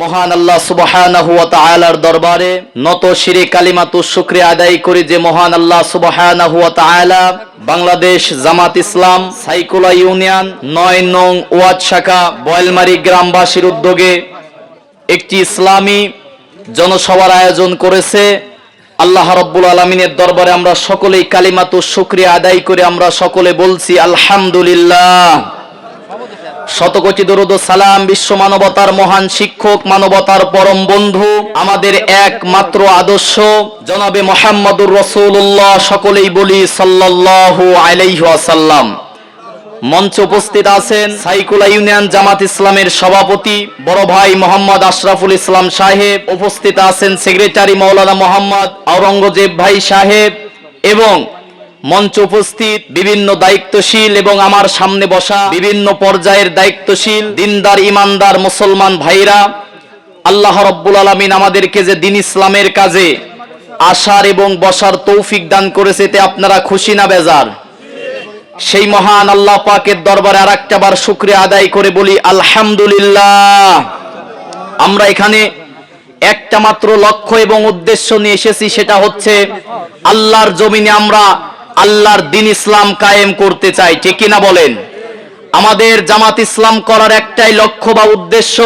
মহান আল্লাহ তাআলার দরবারে নত শিরে কালিমাতু শুক্রিয়া আদায় করি যে মহান আল্লাহ তাআলা বাংলাদেশ জামাত ইসলাম সাইকুলা ইউনিয়ন নয় নং ওয়াজ শাখা বয়লমারি গ্রামবাসীর উদ্যোগে একটি ইসলামী জনসভার আয়োজন করেছে। আল্লাহ রব্বুল আলমিনের দরবারে আমরা সকলেই কালিমাতু শুক্রিয়া আদায় করে, আমরা সকলে বলছি আলহামদুলিল্লাহ। শতকোটি দরুদ সালাম বিশ্ব মানবতার মহান শিক্ষক, মানবতার পরম বন্ধু, আমাদের একমাত্র আদর্শ, জনাবে মোহাম্মদুর রসুল্লাহ সকলেই বলি সাল্লাল্লাহু আলাইহি ওয়াসাল্লাম। মঞ্চে উপস্থিত আছেন সাইকুলা ইউনিয়ন জামাত ইসলামের সভাপতি, বড় ভাই মোহাম্মদ আশরাফুল ইসলাম সাহেব, উপস্থিত আছেন সেক্রেটারি মৌলানা মোহাম্মদ আওরঙ্গজেব ভাই সাহেব এবং মঞ্চ উপস্থিত বিভিন্ন দায়িত্বশীল এবং আমার সামনে বসা বিভিন্ন পর্যায়ের দায়িত্বশীল, দিনদার, ইমানদার মুসলমান ভাইরা, আল্লাহ রব্বুল আলমিন আমাদেরকে যে দিন ইসলামের কাজে আসার এবং বসার তৌফিক দান করেছে এতে আপনারা খুশি না বেজার? সেই মহান আল্লাহ পাকের দরবারে আর একটা বার শুক্রিয়া আদায় করে বলি, আলহামদুলিল্লাহ। আমরা এখানে একটা মাত্র লক্ষ্য এবং উদ্দেশ্য নিয়ে এসেছি, সেটা হচ্ছে আল্লাহর জমিনে আমরা আল্লাহর দিন ইসলাম কায়েম করতে চাই ঠিক কিনা বলেন? আমাদের জামাত ইসলাম করার একটাই লক্ষ্য বা উদ্দেশ্য,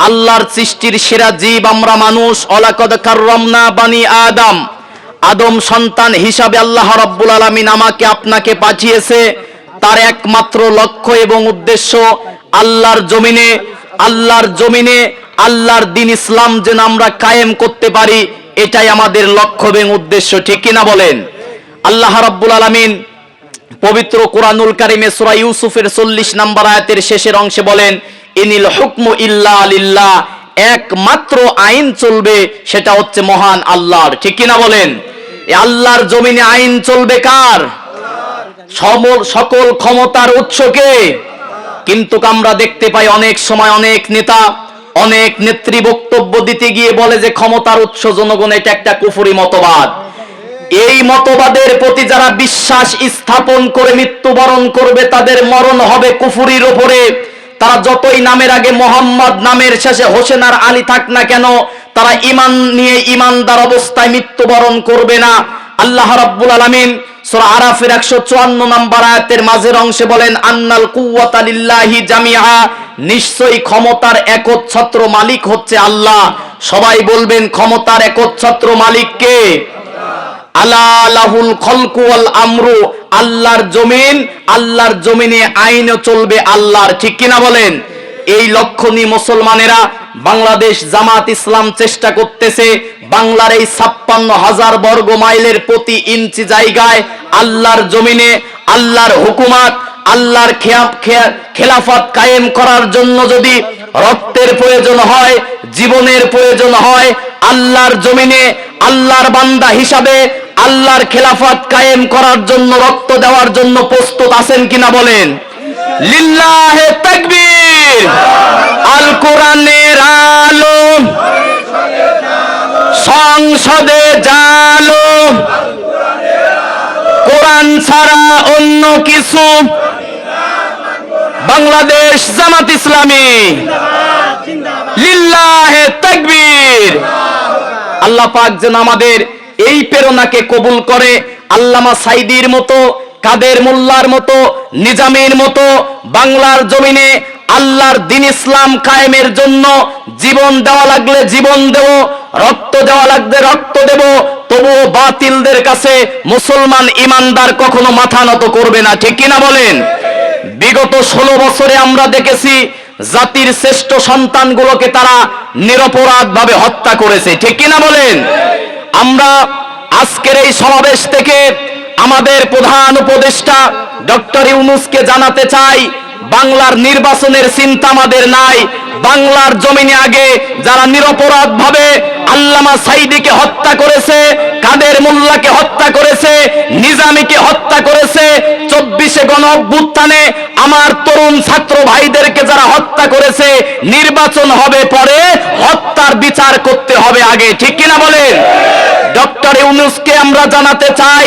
আল্লাহর সৃষ্টির সেরা জীব আমরা মানুষ, অলাকদ কাররামনা বানি আদম। আদম সন্তান হিসাবে আল্লাহ রাব্বুল আলামিন আমাকে, আপনাকে পাঠিয়েছে। তার একমাত্র লক্ষ্য এবং উদ্দেশ্য আল্লাহর জমিনে আল্লাহর জমিনে আল্লাহর দিন ইসলাম যেন আমরা কায়েম করতে পারি, এটাই আমাদের লক্ষ্য এবং উদ্দেশ্য, ঠিক কিনা বলেন? আল্লাহ রাব্বুল আলামিন পবিত্র কোরআনুল কারিমে সূরা ইউসুফের 40 নম্বর আয়াতের শেষের অংশে বলেন, ইনিল হুকমু ইল্লা লিল্লাহ একমাত্র আইন চলবে, সেটা হচ্ছে মহান আল্লাহর। ঠিক কিনা বলেন? আল্লাহর জমিনে আইন চলবে কার? সকল ক্ষমতার উৎসকে কিন্তু আমরা দেখতে পাই অনেক সময় অনেক নেতা, অনেক নেত্রী বক্তব্য দিতে গিয়ে বলে যে ক্ষমতার উৎস জনগণ, এটা একটা কুফুরি মতবাদ। এই মতবাদের প্রতি যারা বিশ্বাস স্থাপন করে মৃত্যুবরণ করবে, তাদের মরণ হবে কুফুরির ওপরে। তারা যতই নামের আগে মোহাম্মদ নামের শেষে হোসেন আর আলী থাক না কেন, তারা ইমান নিয়ে ইমানদার অবস্থায় মৃত্যুবরণ করবে না। আল্লাহ রাব্বুল আলামিন সূরা আরাফের 154 নম্বর আয়াতের মাঝের অংশে বলেন, আন্নাল কুওয়াতা লিল্লাহি জামিআ। নিশ্চয়ই ক্ষমতার একচ্ছত্র মালিক হচ্ছে আল্লাহ। সবাই বলবেন, ক্ষমতার একচ্ছত্র মালিক কে? আলা লাহুল খলকু আমরু, আল্লাহর জমিন, আল্লাহর জমিনে আইনও চলবে আল্লাহর, ঠিক কিনা বলেন? এই লক্ষ্য নিয়ে মুসলমানেরা বাংলাদেশ জামাত ইসলাম চেষ্টা করতেছে বাংলার এই ছাপ্পান্ন হাজার বর্গ মাইলের প্রতি ইঞ্চি জায়গায় আল্লাহর জমিনে, আল্লাহর হুকুমাত, আল্লাহর খেলাফত কায়েম করার জন্য যদি রক্তের প্রয়োজন হয়, জীবনের প্রয়োজন হয়, আল্লাহর জমিনে, আল্লাহর বান্দা হিসাবে আল্লাহর খেলাফত কায়েম করার জন্য, রক্ত দেওয়ার জন্য প্রস্তুত আছেন কিনা বলেন? আল কোরআনের আলো সংসদে জালো কোরআন ছাড়া অন্য কিছু। বাংলাদেশ জামাত ইসলামী। লিল্লাহে তাকবীর। আল্লাহ পাক যেন আমাদের এই প্রেরণাকে কবুল করে আল্লামা সাইদির মতো, কাদের মোল্লার মতো, নিজামের মতো বাংলার জমিনে আল্লাহর দিন ইসলাম কায়েমের জন্য জীবন দেওয়া লাগলে জীবন দেব, রক্ত দেওয়া লাগলে রক্ত দেব, তবুও বাতিলদের কাছে মুসলমান ইমানদার কখনো মাথা নত করবে না, ঠিক কিনা বলেন? বিগত ষোলো বছরে আমরা দেখেছি জাতির শ্রেষ্ঠ সন্তানগুলোকে তারা নিরপরাধ ভাবে হত্যা করেছে, ঠিক কিনা বলেন? আমরা আজকের এই সমাবেশ থেকে আমাদের প্রধান উপদেষ্টা ডক্টর ইউনুসকে জানাতে চাই, বাংলার নির্বাচনের চিন্তা আমাদের নাই বাংলার জমিনে আগে যারা নিরপরাধ ভাবে আল্লামা সাইদিকে হত্যা করেছে, কাদের মোল্লাকে হত্যা করেছে, নিজামীকে হত্যা করেছে, চব্বিশে গণ অভ্যুত্থানে আমার তরুণ ছাত্র ভাইদেরকে যারা হত্যা করেছে, নির্বাচন হবে পরে হত্যার বিচার করতে হবে আগে। ঠিক কিনা বলেন? ডক্টর ইউনুসকে আমরা জানাতে চাই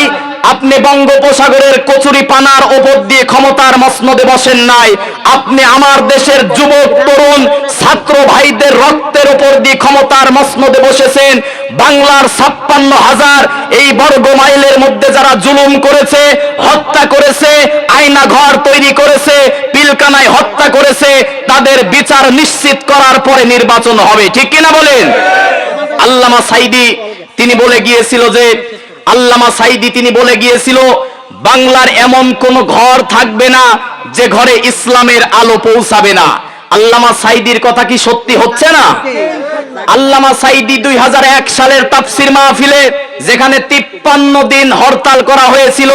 আপনি বঙ্গোপসাগরের কচুরি পানার ওপর দিয়ে ক্ষমতার মসনদে বসেন নাই। আপনি আমার দেশের যুবক, তরুণ, ছাত্র ভাইদের রক্তের উপর দিয়ে ক্ষমতার মসনদে বসেছেন। বাংলার ছাপ্পান্ন হাজার এই বর্গ মাইলের মধ্যে যারা জুলুম করেছে, হত্যা করেছে, আয়না ঘর তৈরি করেছে, পিলকানায় হত্যা করেছে, তাদের বিচার নিশ্চিত করার পরে নির্বাচন হবে। ঠিক কিনা বলেন? আল্লামা সাইদি, তিনি বলে গিয়েছিল যে আল্লামা সাইদি তিনি বলে গিয়েছিল, বাংলার এমন কোন ঘর থাকবে না যে ঘরে ইসলামের আলো পৌঁছাবে না। আল্লামা সাইদির কথা কি সত্যি হচ্ছে না? আল্লামা সাইদি দুই হাজার এক সালের তাফসির মাহফিলে যেখানে তিপ্পান্ন দিন হরতাল করা হয়েছিল,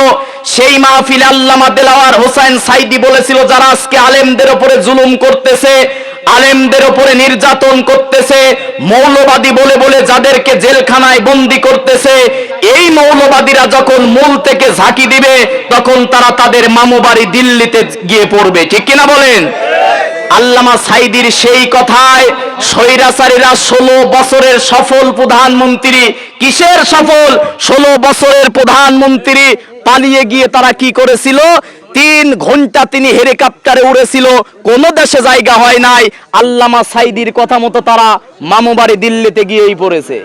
সেই মাহফিলে আল্লামা দেলাওয়ার হোসাইন সাইদি বলেছিল, যারা আজকে আলেমদের ওপরে জুলুম করতেছে আলেমদের উপরে নির্যাতন করতেছে, মৌলবাদী বলে বলে যাদেরকে জেলখানায় বন্দি করতেছে, এই মৌলবাদীরা যখন মূল থেকে ঝাঁকি দিবে, তখন তারা তাদের মামু বাড়ি দিল্লিতে গিয়ে পড়বে। ঠিক কিনা বলেন? আল্লামা সাইদির সেই কথায় স্বৈরাচারীরা ষোলো বছরের সফল প্রধানমন্ত্রী কিসের সফল? ষোলো বছরের প্রধানমন্ত্রী পালিয়ে গিয়ে তারা কি করেছিল? তিন ঘণ্টা তিনি হেলিকপ্টারে উড়েছিল। কোন দেশে জায়গা হয় নাই। আল্লামা সাইদির কথা মতো তারা মামুবাড়ি দিল্লিতে গিয়েই পড়েছে।